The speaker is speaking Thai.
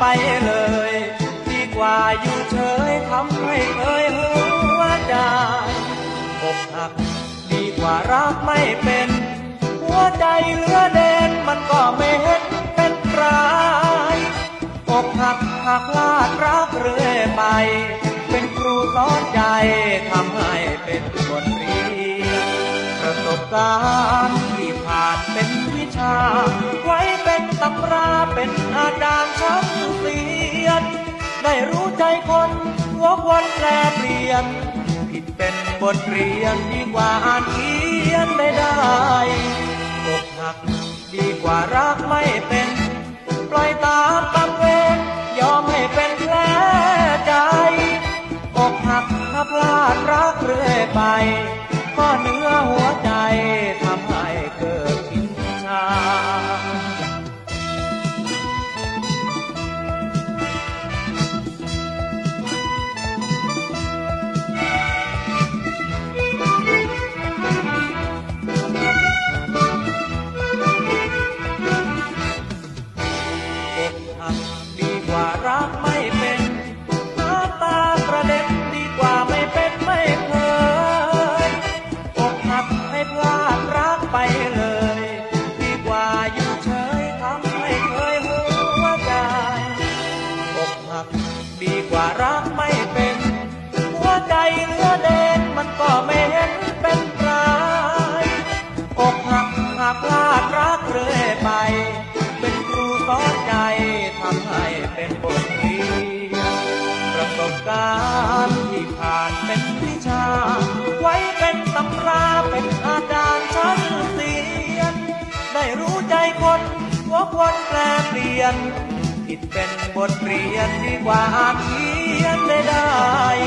ไปเลย ดีกว่าอยู่เฉยทำให้เคยหัวใจอกหักดีกว่ารักไม่เป็น หัวใจเหลือเด่นมันก็ไม่เห็นเป็นไรอกหักหักลาดรักเรื่อยไป เป็นครูสอนใจทำให้เป็นบทเรียนประสบการณ์ที่ผ่านเป็นวิชา ไว้เป็นตำราเป็นอาจารย์ ได้รู้ใจคนหัวคนแปรเปลี่ยน ผิดเป็นบทเรียนดีกว่าอ่านเขียนไม่ได้อกหักดีกว่ารักไม่เป็น ปล่อยตามตามเวรยอมให้เป็นแผลใจอกหักถ้าพลาดรักเรื่อยไป ก็เนื้อหัวใจทำให้ ดีกว่ารักไม่เป็นน้ำตากระเด็นดีกว่าไม่เป็นไม่เคยอกหักให้พลาดรักไปเลย ดีกว่าอยู่เฉยทำให้เคยหัวใจอกหักดีกว่ารักไม่เป็นหัวใจเหลือเด่นมันก็ไม่เห็นเป็นไรอกหักหากพลาดรักเรื่อยไป รูสอนใจทำให้เป็นบทเรียนประสบการณ์ที่ผ่านเป็นวิชา ไว้เป็นตำราเป็นอาจารย์ชั้นเสียน ได้รู้ใจคนหัวคนแปรเปลี่ยน ผิดเป็นบทเรียนดีกว่าอ่านเขียนได้